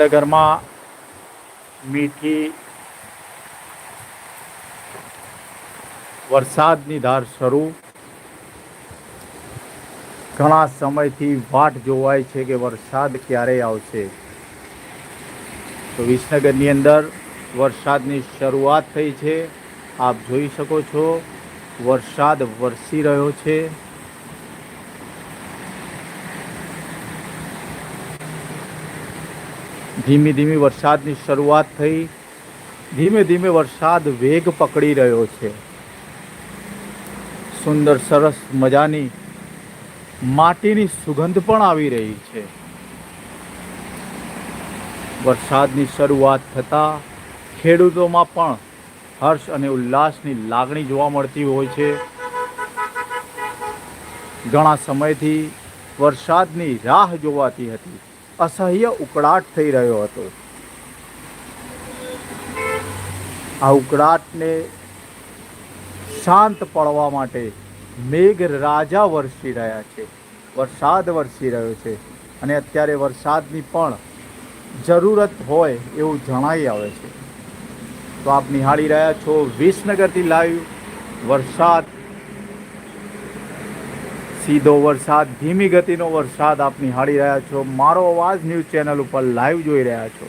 વિસનગરમાં મીઠી વરસાદની ધાર શરૂ. ઘણા સમયથી વાટ જોવાય છે કે વરસાદ ક્યારે આવશે. તો વિસનગરની અંદર વરસાદની શરૂઆત થઈ છે. આપ જોઈ શકો છો, વરસાદ વરસી રહ્યો છે. ધીમી ધીમી વરસાદની શરૂઆત થઈ. ધીમે ધીમે વરસાદ વેગ પકડી રહ્યો છે. સુંદર સરસ મજાની માટીની સુગંધ પણ આવી રહી છે. વરસાદની શરૂઆત થતાં ખેડૂતોમાં પણ હર્ષ અને ઉલ્લાસની લાગણી જોવા મળતી હોય છે. ઘણા સમયથી વરસાદની રાહ જોવાતી હતી. અસહ્ય ઉકળાટ થઈ રહ્યો હતો. આ ઉકળાટને શાંત પડવા માટે મેઘ રાજા વરસી રહ્યા છે. વરસાદ વરસી રહ્યો છે અને અત્યારે વરસાદની પણ જરૂરત હોય એવું જણાઈ આવે છે. તો આપ નિહાળી રહ્યા છો વિસનગરથી લાઈવ વરસાદ સીધો વરસાદ, ધીમી ગતિનો વરસાદ આપ નિહાળી રહ્યા છો. મારો અવાજ ન્યૂઝ ચેનલ ઉપર લાઈવ જોઈ રહ્યા છો.